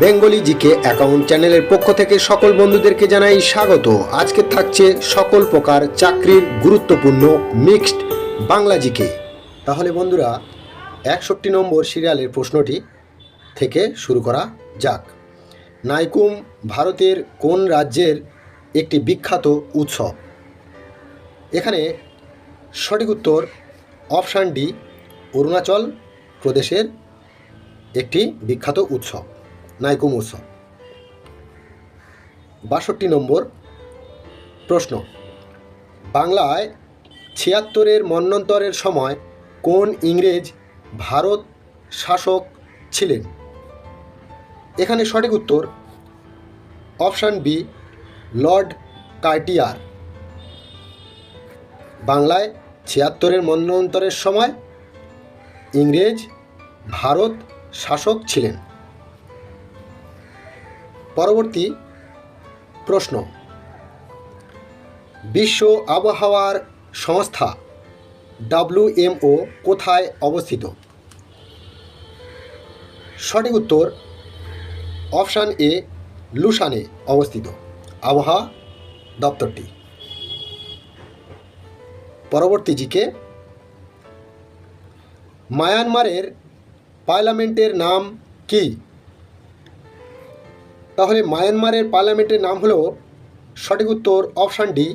Bengali GK account চ্যানেলের পক্ষ থেকে সকল বন্ধুদেরকে জানাই স্বাগত। আজকে থাকছে সকল প্রকার চাকরির গুরুত্বপূর্ণ মিক্সড বাংলা জিকে। তাহলে বন্ধুরা, একষট্টি নম্বর সিরিয়ালের প্রশ্নটি থেকে শুরু করা যাক। নাইকুম ভারতের কোন রাজ্যের একটি বিখ্যাত উৎসব? এখানে সঠিক উত্তর অপশান ডি, অরুণাচল প্রদেশের একটি বিখ্যাত উৎসব। নাইকুম বাষট্টি নম্বর প্রশ্ন। বাংলায় ছিয়াত্তরের মন্বন্তরের সময় কোন ইংরেজ ভারত শাসক ছিলেন? এখানে সঠিক উত্তর অপশান বি, লর্ড কার্টিয়ার। বাংলায় ছিয়াত্তরের মন্বন্তরের সময় ইংরেজ ভারত শাসক ছিলেন। পরবর্তী প্রশ্ন। বিশ্ব আবহাওয়ার সংস্থা ডাব্লিউএমও কোথায় অবস্থিত? সঠিক উত্তর অপশান এ লুসানে অবস্থিত। আবহাওয়া দপ্তরটি। পরবর্তী জিকে, মায়ানমারের পার্লামেন্টের নাম কি? তাহলে মায়ানমারের পার্লামেন্টের নাম হলো সঠিক উত্তর অপশান ডি,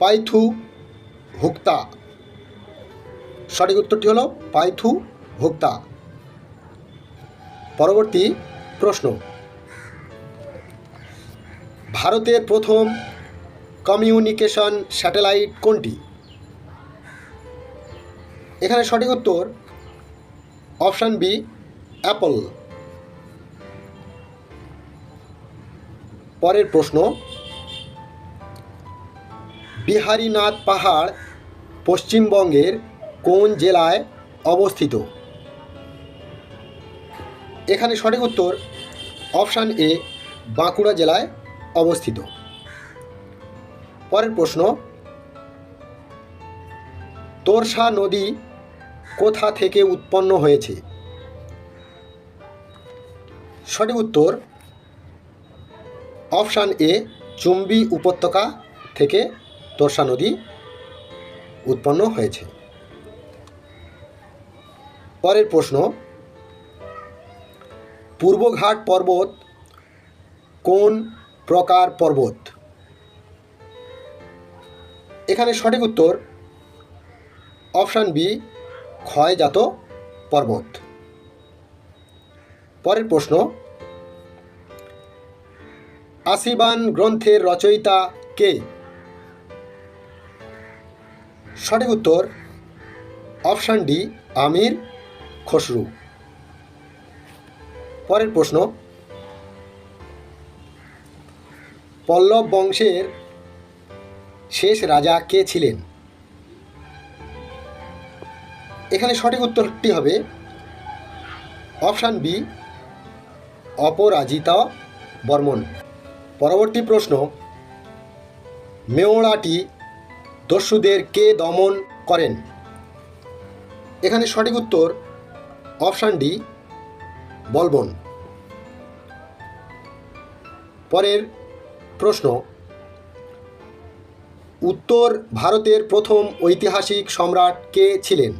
পাইথু হুক্তা সঠিক উত্তরটি হলো পাইথু হুক্তা পরবর্তী প্রশ্ন। ভারতের প্রথম কমিউনিকেশন স্যাটেলাইট কোনটি? এখানে সঠিক উত্তর অপশান বি, অ্যাপল। পরের প্রশ্ন, বিহারীনাথ পাহাড় পশ্চিমবঙ্গের কোন জেলায় অবস্থিত? এখানে সঠিক উত্তর অপশান এ, বাঁকুড়া জেলায় অবস্থিত। পরের প্রশ্ন, তোরসা নদী কোথা থেকে উৎপন্ন হয়েছে? সঠিক উত্তর অপশান এ, চুম্বি উপত্যকা থেকে তোরসা নদী উৎপন্ন হয়েছে। পরের প্রশ্ন, পূর্বঘাট পর্বত কোন প্রকার পর্বত? এখানে সঠিক উত্তর, অপশান বি, ক্ষয়জাত পর্বত। পরের প্রশ্ন আশিবান গ্রন্থের রচয়িতা কে? সঠিক উত্তর, অপশান ডি, আমির খসরু। পরের প্রশ্ন, পল্লব বংশের শেষ রাজা কে ছিলেন? এখানে সঠিক উত্তরটি হবে, অপশান বি, অপরাজিতা বর্মন। পরবর্তী প্রশ্ন মেওড়াটি দস্যুদের কে দমন করেন? এখানে সঠিক উত্তর অপশান ডি, বলবন। পরের প্রশ্ন, উত্তর ভারতের প্রথম ঐতিহাসিক সম্রাট কে ছিলেন?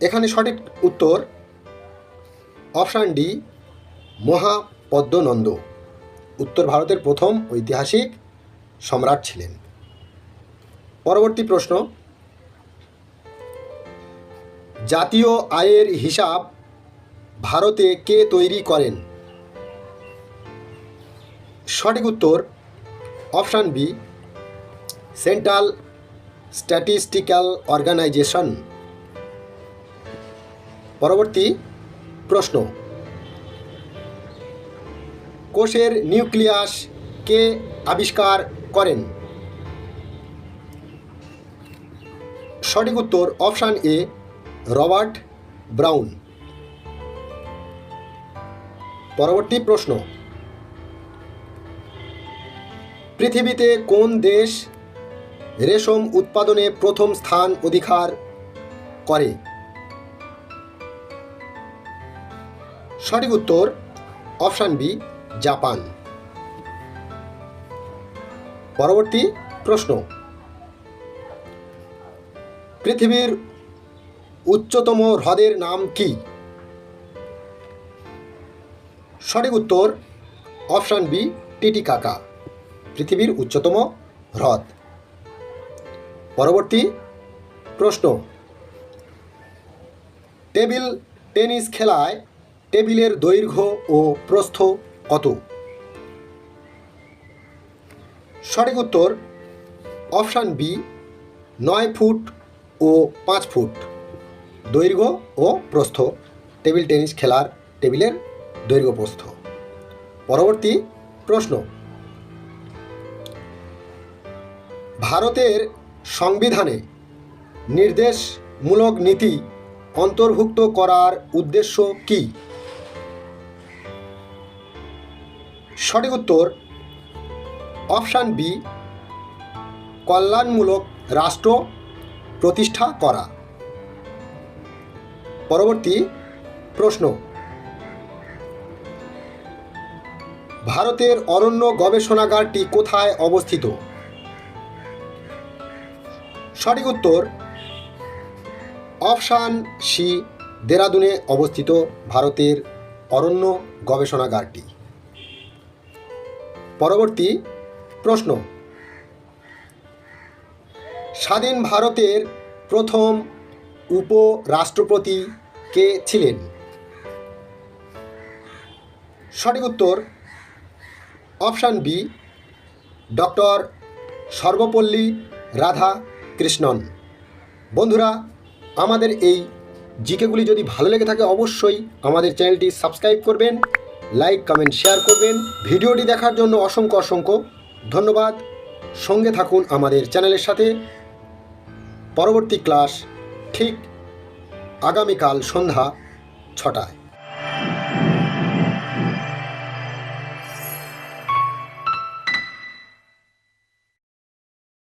এখানে সঠিক উত্তর অপশান ডি মহাপদ্মনন্দ উত্তর ভারতের প্রথম ঐতিহাসিক সম্রাট ছিলেন। পরবর্তী প্রশ্ন, জাতীয় আয়ের হিসাব ভারতে কে তৈরি করেন? সঠিক উত্তর, option B, central statistical organisation. পরবর্তী প্রশ্ন কোষের নিউক্লিয়াস কে আবিষ্কার করেন? সঠিক উত্তর অপশান এ, রবার্ট ব্রাউন। পরবর্তী প্রশ্ন। পৃথিবীতে কোন দেশ রেশম উৎপাদনে প্রথম স্থান অধিকার করে? সঠিক উত্তর অপশান বি জাপান। পরবর্তী প্রশ্ন। পৃথিবীর উচ্চতম হ্রদের নাম কি? সঠিক উত্তর অপশান বি, টিটি কাকা। পৃথিবীর উচ্চতম হ্রদ। পরবর্তী প্রশ্ন। টেবিল টেনিস খেলায় টেবিলের দৈর্ঘ্য ও প্রস্থ কত? সঠিক উত্তর অপশান বি, নয় ফুট ও পাঁচ ফুট। দৈর্ঘ্য ও প্রস্থ। টেবিল টেনিস খেলার টেবিলের দৈর্ঘ্য প্রস্থ। পরবর্তী প্রশ্ন। ভারতের সংবিধানে নির্দেশমূলক নীতি অন্তর্ভুক্ত করার উদ্দেশ্য কি? সঠিক উত্তর অপশান বি, কল্যাণমূলক রাষ্ট্র প্রতিষ্ঠা করা। পরবর্তী প্রশ্ন। ভারতের অরণ্য গবেষণাগারটি কোথায় অবস্থিত? সঠিক উত্তর অপশান সি, দেরাদুনে অবস্থিত ভারতের অরণ্য গবেষণাগারটি। পরবর্তী প্রশ্ন। স্বাধীন ভারতের প্রথম উপরাষ্ট্রপতি কে ছিলেন? সঠিক উত্তর option B, doctor Sarvepalli Radha Krishnan বন্ধুরা, আমাদের এই জিকেগুলি যদি ভালো লেগে থাকে অবশ্যই আমাদের চ্যানেলটি সাবস্ক্রাইব করবেন। লাইক কমেন্ট শেয়ার করবেন। ভিডিওটি দেখার জন্য অসংখ্য অসংখ্য ধন্যবাদ। সঙ্গে থাকুন আমাদের চ্যানেলের সাথে। পরবর্তী ক্লাস ঠিক আগামীকাল সন্ধ্যা ছটায়।